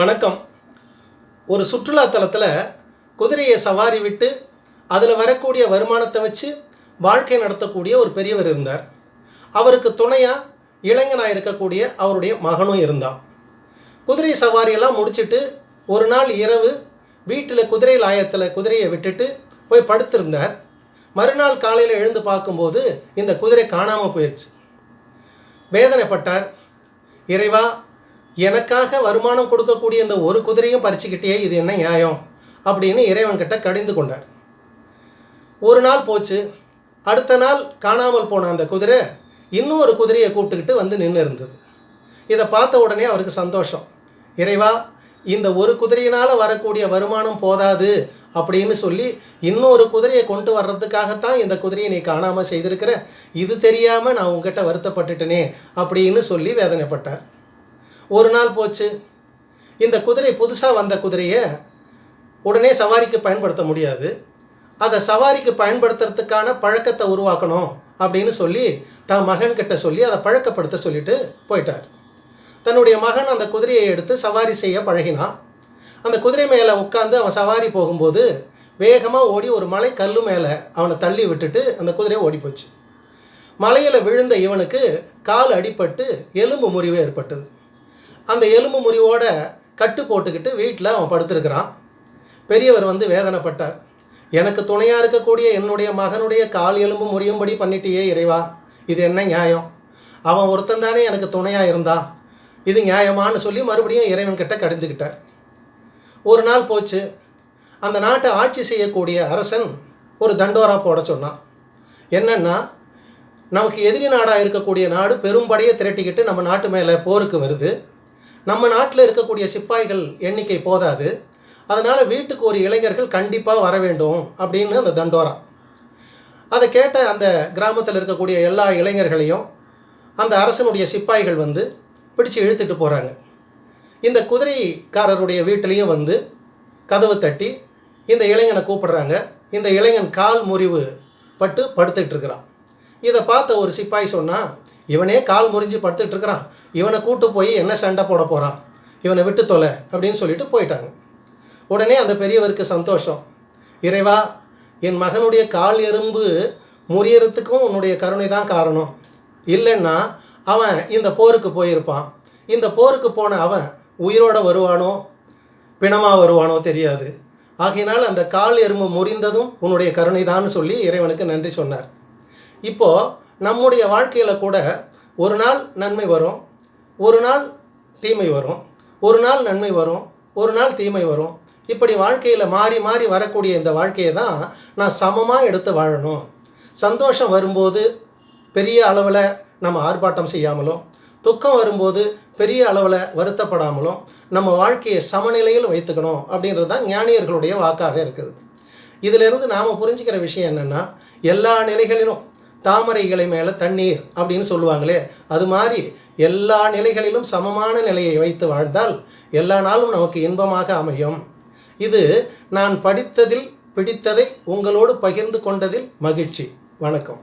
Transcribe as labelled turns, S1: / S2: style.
S1: வணக்கம். ஒரு சுற்றுலா தலத்தில் குதிரையை சவாரி விட்டு அதில் வரக்கூடிய வருமானத்தை வச்சு வாழ்க்கை நடத்தக்கூடிய ஒரு பெரியவர் இருந்தார். அவருக்கு துணையாக இளைஞனாக இருக்கக்கூடிய அவருடைய மகனும் இருந்தான். குதிரை சவாரியெல்லாம் முடிச்சிட்டு ஒரு நாள் இரவு வீட்டில் குதிரை லாயத்தில் குதிரையை விட்டுட்டு போய் படுத்திருந்தார். மறுநாள் காலையில் எழுந்து பார்க்கும்போது இந்த குதிரை காணாமல் போயிடுச்சு வேதனைப்பட்டார். இறைவா எனக்காக வருமானம் கொடுக்கக்கூடிய இந்த ஒரு குதிரையும் பறிச்சுக்கிட்டே இது என்ன நியாயம்? அப்படின்னு இறைவன்கிட்ட கடிந்து கொண்டார். ஒரு நாள் போச்சு. அடுத்த நாள் காணாமல் போன அந்த குதிரை இன்னும் ஒரு குதிரையை கூப்பிட்டுக்கிட்டு வந்து நின்று இருந்தது இதை பார்த்த உடனே அவருக்கு சந்தோஷம். இறைவா இந்த ஒரு குதிரையினால் வரக்கூடிய வருமானம் போதாது அப்படின்னு சொல்லி இன்னொரு குதிரையை கொண்டு வர்றதுக்காகத்தான் இந்த குதிரையை நீ காணாமல் செய்திருக்கிற. இது தெரியாமல் நான் உங்ககிட்ட வருத்தப்பட்டுட்டேனே அப்படின்னு சொல்லி வேதனைப்பட்டார். ஒரு நாள் போச்சு. இந்த குதிரை புதுசாக வந்த குதிரையை உடனே சவாரிக்கு பயன்படுத்த முடியாது. அதை சவாரிக்கு பயன்படுத்துறதுக்கான பழக்கத்தை உருவாக்கணும் அப்படின்னு சொல்லி தன் மகன்கிட்ட சொல்லி அதை பழக்கப்படுத்த சொல்லிட்டு போயிட்டார். தன்னுடைய மகன் அந்த குதிரையை எடுத்து சவாரி செய்ய பழகினான் அந்த குதிரை மேலே உட்காந்து அவன் சவாரி போகும்போது வேகமாக ஓடி ஒரு மலை கல்லு மேலே அவனை தள்ளி விட்டுட்டு அந்த குதிரையை ஓடி போச்சு. மலையில் விழுந்த இவனுக்கு கால் அடிபட்டு எலும்பு முறிவு ஏற்பட்டது. அந்த எலும்பு முறிவோட கட்டு போட்டுக்கிட்டு வீட்டில் அவன் படுத்திருக்கிறான். பெரியவர் வந்து வேதனைப்பட்டார். எனக்கு துணையாக இருக்கக்கூடிய என்னுடைய மகனுடைய கால் எலும்பு முறியும்படி பண்ணிட்டியே இறைவா இது என்ன நியாயம்? அவன் ஒருத்தன் தானே எனக்கு துணையாக இருந்தா? இது நியாயமான்னு சொல்லி மறுபடியும் இறைவன்கிட்ட கடிந்துக்கிட்டார் ஒரு நாள் போச்சு. அந்த நாட்டை ஆட்சி செய்யக்கூடிய அரசன் ஒரு தண்டோரா போட சொன்னான். என்னென்னா நமக்கு எதிரி நாடாக இருக்கக்கூடிய நாடு பெரும்படையை திரட்டிக்கிட்டு நம்ம நாட்டு மேலே போருக்கு வருது. நம்ம நாட்டில் இருக்கக்கூடிய சிப்பாய்கள் எண்ணிக்கை போதாது. அதனால் வீட்டுக்கு ஒரு இளைஞர்கள் கண்டிப்பாக வர வேண்டும் அப்படின்னு அந்த தண்டோரா. அதை கேட்ட அந்த கிராமத்தில் இருக்கக்கூடிய எல்லா இளைஞர்களையும் அந்த அரசனுடைய சிப்பாய்கள் வந்து பிடிச்சு இழுத்துட்டு போகிறாங்க இந்த குதிரைக்காரருடைய வீட்டிலையும் வந்து கதவு தட்டி இந்த இளைஞனை கூப்பிடுறாங்க. இந்த இளைஞன் கால் முறிவு பட்டு படுத்துட்டு இருக்கிறான். இதை பார்த்த ஒரு சிப்பாய் சொன்னால் இவனே கால் முறிஞ்சு படுத்துட்டு இருக்கிறான். இவனை கூட்டு போய் என்ன சண்டை போட போகிறான் இவனை விட்டு தொலை அப்படின்னு சொல்லிட்டு போயிட்டாங்க. உடனே அந்த பெரியவருக்கு சந்தோஷம். இறைவா என் மகனுடைய கால் எறும்பு முறியறதுக்கும் உன்னுடைய கருணை தான் காரணம். இல்லைன்னா அவன் இந்த போருக்கு போயிருப்பான். இந்த போருக்கு போன அவன் உயிரோட வருவானோ? பிணமாக வருவானோ தெரியாது. ஆகையினால் அந்த கால் எறும்பு முறிந்ததும் உன்னுடைய கருணை தான் சொல்லி இறைவனுக்கு நன்றி சொன்னார். இப்போது நம்முடைய வாழ்க்கையில் கூட ஒரு நாள் நன்மை வரும் ஒரு நாள் தீமை வரும் ஒரு நாள் நன்மை வரும் ஒரு நாள் தீமை வரும். இப்படி வாழ்க்கையில் மாறி மாறி வரக்கூடிய இந்த வாழ்க்கையை தான் நான் சமமாக எடுத்து வாழணும். சந்தோஷம் வரும்போது பெரிய அளவில் நம்ம ஆர்ப்பாட்டம் செய்யாமலும் துக்கம் வரும்போது பெரிய அளவில் வருத்தப்படாமலும் நம்ம வாழ்க்கையை சமநிலையில் வைத்துக்கணும் அப்படின்றது தான் ஞானியர்களுடைய வாக்காக இருக்குது. இதிலிருந்து நாம் புரிஞ்சுக்கிற விஷயம் என்னென்னா எல்லா நிலைகளிலும் தாமரை இலை மேலே தண்ணீர் அப்படின்னு சொல்லுவாங்களே அது மாதிரி எல்லா நிலைகளிலும் சமமான நிலையை வைத்து வாழ்ந்தால் எல்லா நாளும் நமக்கு இன்பமாக அமையும். இது நான் படித்ததில் பிடித்ததை உங்களோடு பகிர்ந்து கொண்டதில் மகிழ்ச்சி. வணக்கம்.